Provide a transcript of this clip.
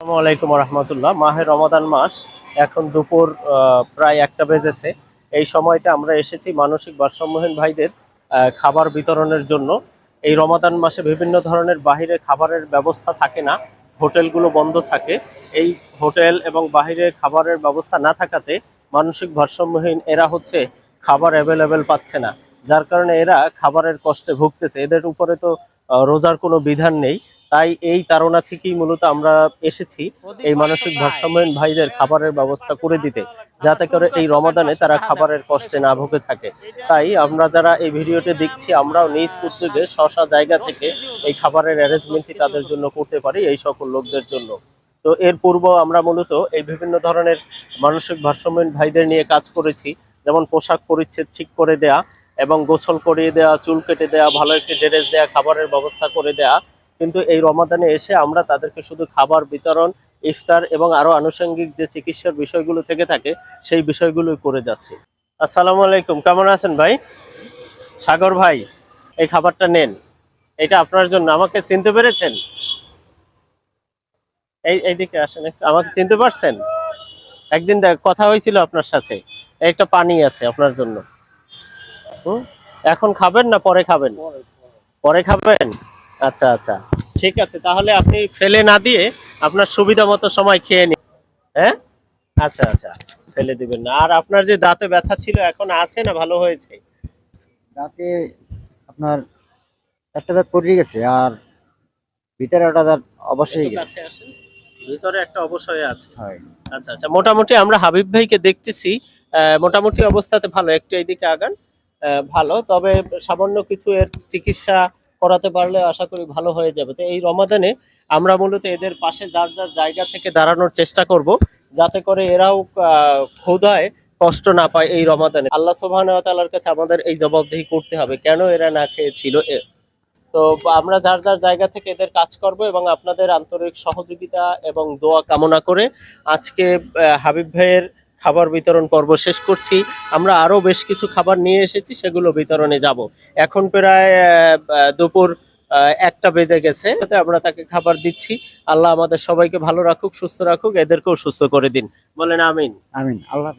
আসসালামু আলাইকুম রহমতুল্লাহ। মাহের রমাদান মাস, এখন দুপুর প্রায় একটা বেজেছে। এই সময়তে আমরা এসেছি মানসিক ভারসাম্যহীন ভাইদের খাবার বিতরণের জন্য। এই রমাদান মাসে বিভিন্ন ধরনের বাহিরে খাবারের ব্যবস্থা থাকে না, হোটেলগুলো বন্ধ থাকে। এই হোটেল এবং বাহিরে খাবারের ব্যবস্থা না থাকাতে মানসিক ভারসাম্যহীন এরা হচ্ছে খাবার অ্যাভেলেবেল পাচ্ছে না। যার কারণে এরা খাবারের কষ্টে ভুগতেছে। এদের উপরে তো রোজার কোনো বিধান নেই। তাই এই তারা থেকেই মূলত আমরা এসেছি এই মানসিক ভারসাম্যহীন ভাইদের খাবারের ব্যবস্থা করে দিতে, যাতে করে এই রমাদানে তারা খাবারের কষ্টে না ভুগে থাকে। তাই আমরা যারা এই ভিডিওটি দেখছি, আমরাও নিজ উদ্যোগে শশা জায়গা থেকে এই খাবারের অ্যারেঞ্জমেন্টটি তাদের জন্য করতে পারি এই সকল লোকদের জন্য। তো এর পূর্ব আমরা মূলত এই বিভিন্ন ধরনের মানসিক ভারসাম্যহীন ভাইদের নিয়ে কাজ করেছি, যেমন পোশাক পরিচ্ছেদ ঠিক করে দেয়া এবং গোছল করিয়ে দেওয়া চুল কেটে দেওয়া ভালো একটি ড্রেস দেওয়া খাবারের ব্যবস্থা করে দেয়া। কিন্তু এই রমাদানে এসে আমরা তাদেরকে শুধু খাবার বিতরণ, ইফতার এবং আরও আনুষঙ্গিক যে চিকিৎসার বিষয়গুলো থেকে থাকে, সেই বিষয়গুলো করে যাচ্ছি। আসসালামু আলাইকুম, কেমন আছেন ভাই? সাগর ভাই, এই খাবারটা নেন। এটা আপনার জন্য। আমাকে চিনতে পেরেছেন? এই, এইদিকে আসেন আমাকে চিনতে পারছেন? একদিন কথা হয়েছিল আপনার সাথে। একটা পানি আছে আপনার জন্য? এখন খাবেন না পরে খাবেন? পরে খাবেন? আচ্ছা আচ্ছা। ঠিক আছে তাহলে আপনি ফেলে না দিয়ে আপনার সুবিধা মতো সময় খেয়ে নিন। হ্যাঁ? আচ্ছা আচ্ছা। ফেলে দিবেন না। আর আপনার যে দাঁতে ব্যথা ছিল এখন আছে না? ভালো হয়েছে? দাঁতে আপনার একটা দাঁত পড়ে গেছে আর ভিতরে একটা দাঁত অবশ্যই গেছে। ভিতরে একটা অবশ্যই আছে। হয়। আচ্ছা আচ্ছা। মোটামুটি আমরা হাবিব ভাইকে দেখতেছি। মোটামুটি অবস্থাতে ভালো। একটু এইদিকে আগান। ভালো। তবে সামান্য কিছু এর চিকিৎসা করাতে পারলে আশা করি ভালো হয়ে যাবে। তো এই রমাদানে আমরা মূলত এদের পাশে যার যার জায়গা থেকে দাঁড়ানোর চেষ্টা করব, যাতে করে এরাও ক্ষুধায় কষ্ট না পায় এই রমাদানে। আল্লাহ ওয়া কাছে আমাদের এই জবাবদিহি করতে হবে, কেন এরা না খেয়েছিল তো আমরা যার যার জায়গা থেকে এদের কাজ করব এবং আপনাদের আন্তরিক সহযোগিতা এবং দোয়া কামনা করে আজকে হাবিব ভাইয়ের খাবার বিতরণ পর্ব শেষ করছি। আমরা আরও বেশ কিছু খাবার নিয়ে এসেছি, সেগুলো বিতরণে যাব। এখন প্রায় দুপুর একটা বেজে গেছে। আমরা তাকে খাবার দিচ্ছি। আল্লাহ আমাদের সবাইকে ভালো রাখুক, সুস্থ রাখুক, এদেরকেও সুস্থ করে দিন। বলেন আমিন। আমিন। আল্লাহ।